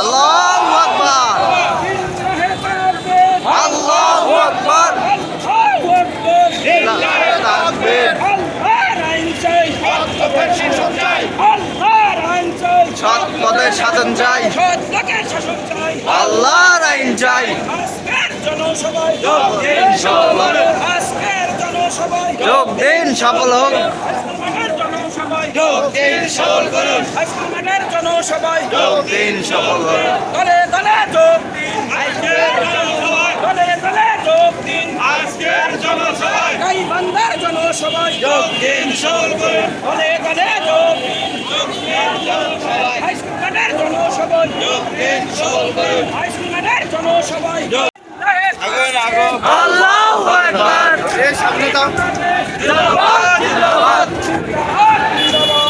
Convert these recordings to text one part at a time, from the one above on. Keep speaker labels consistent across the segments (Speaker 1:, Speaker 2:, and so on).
Speaker 1: আল্লাহু আকবার। আল্লাহু আকবার। সৎ পথে শাসন চাই। আল্লাহর আইন চাই। যোগ দিন সফল হোক। সফল হোক যোগ দিন সফল করুন
Speaker 2: জনসভায়
Speaker 1: যোগ দিন সফল হোক
Speaker 2: দলে দলে যোগ দিন। দলে দলে যোগ দিন।
Speaker 3: আজকের জনসভায়
Speaker 2: গাইবান্ধার জনসভায়
Speaker 1: যোগ দিন সফল করুন।
Speaker 2: দলে দলে যোগ দিন। জনসভায়
Speaker 1: যোগ দিন সফল করুন।
Speaker 2: হাইস্কুলের জনসভায়
Speaker 1: আল্লাহু আকবার। এই সামনে জিন্দাবাদ জিন্দাবাদ বাংলাদেশ জামায়াত-ইসলামী বাংলাদেশ জামায়াত-ইসলামী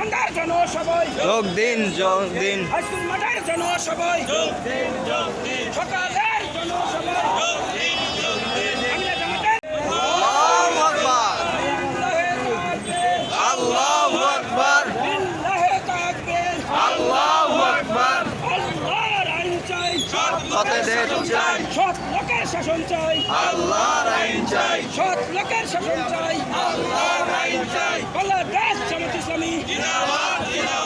Speaker 2: গাইবান্ধার জনসভায়
Speaker 1: যোগ দিন যোগ দিন।
Speaker 2: হাইস্কুল মাঠের জনসভায় যোগ দিন যোগ দিন। সকালের জনসভায় যোগ দিন যোগ দিন। বাংলা জামাতের
Speaker 1: আল্লাহু আকবার। আল্লাহু আকবার।
Speaker 2: বিল্লাহে তাকবীর
Speaker 1: আল্লাহু আকবার।
Speaker 2: আল্লাহর আইন চাই।
Speaker 1: পথে দেশ চাই।
Speaker 2: সৎ লোকের শাসন চাই।
Speaker 1: আল্লাহর আইন চাই।
Speaker 2: সৎ লোকের শাসন চাই।
Speaker 1: আল্লাহর আইন চাই।
Speaker 2: বাংলাদেশ জিন্দাবাদ